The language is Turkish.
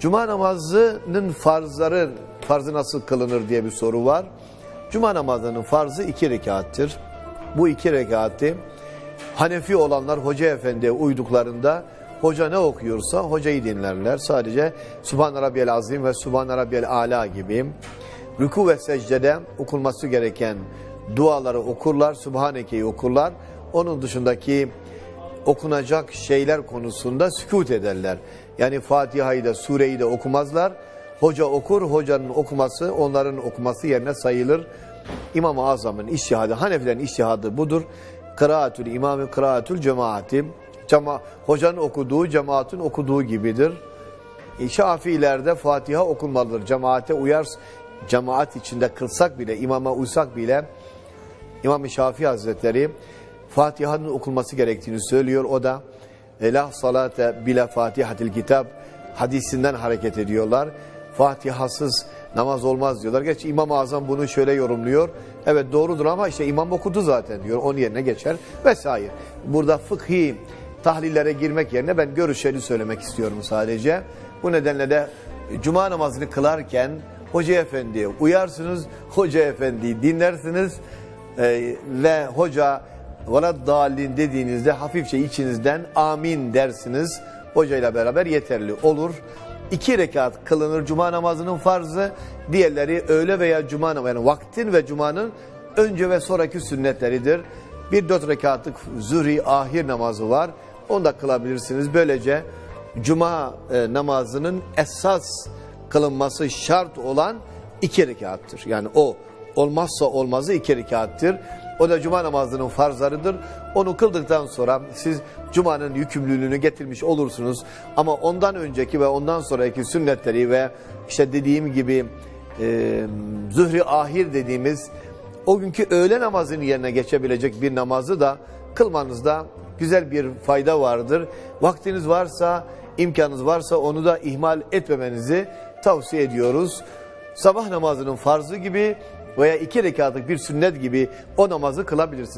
Cuma namazının farzları, farzı nasıl kılınır diye bir soru var. Cuma namazının farzı iki rekattır. Bu iki rekatı Hanefi olanlar Hoca Efendi'ye uyduklarında hoca ne okuyorsa hocayı dinlerler. Sadece Subhan Rabbiyel Azim ve Subhan Rabbiyel Ala gibi rüku ve secdede okunması gereken duaları okurlar, Subhaneke'yi okurlar. Onun dışındaki okunacak şeyler konusunda sükut ederler. Yani Fatiha'yı da sureyi de okumazlar. Hoca okur, hocanın okuması onların okuması yerine sayılır. İmam-ı Azam'ın iştihadı, Hanefilerin iştihadı budur. Kıraatül imamı, kıraatül cemaati. Cema, hocanın okuduğu, cemaatin okuduğu gibidir. E, Şafiilerde Fatiha okunmalıdır. Cemaate uyar, cemaat içinde kılsak bile, imama uysak bile İmam-ı Şafii Hazretleri Fatiha'nın okunması gerektiğini söylüyor. O da La salate bile fatihatil kitab hadisinden hareket ediyorlar. Fatihasız namaz olmaz diyorlar. Geç İmam-ı Azam bunu şöyle yorumluyor. Evet doğrudur ama işte imam okudu zaten diyor. Onun yerine geçer vesaire. Burada fıkhi tahlillere girmek yerine ben görüşleri söylemek istiyorum sadece. Bu nedenle de cuma namazını kılarken Hoca Efendi'ye uyarsınız. Hoca Efendi'yi dinlersiniz. Ee, ve hoca vela dalin dediğinizde hafifçe içinizden amin dersiniz. Hocayla beraber yeterli olur. İki rekat kılınır cuma namazının farzı. Diğerleri öğle veya cuma yani vaktin ve cumanın önce ve sonraki sünnetleridir. Bir dört rekatlık zühri ahir namazı var. Onu da kılabilirsiniz. Böylece cuma e, namazının esas kılınması şart olan iki rekattır. Yani o olmazsa olmazı iki rekattır. O da cuma namazının farzlarıdır. Onu kıldıktan sonra siz cumanın yükümlülüğünü getirmiş olursunuz. Ama ondan önceki ve ondan sonraki sünnetleri ve işte dediğim gibi e, zühri ahir dediğimiz o günkü öğle namazının yerine geçebilecek bir namazı da kılmanızda güzel bir fayda vardır. Vaktiniz varsa, imkanınız varsa onu da ihmal etmemenizi tavsiye ediyoruz. Sabah namazının farzı gibi veya iki rekatlık bir sünnet gibi o namazı kılabilirsiniz.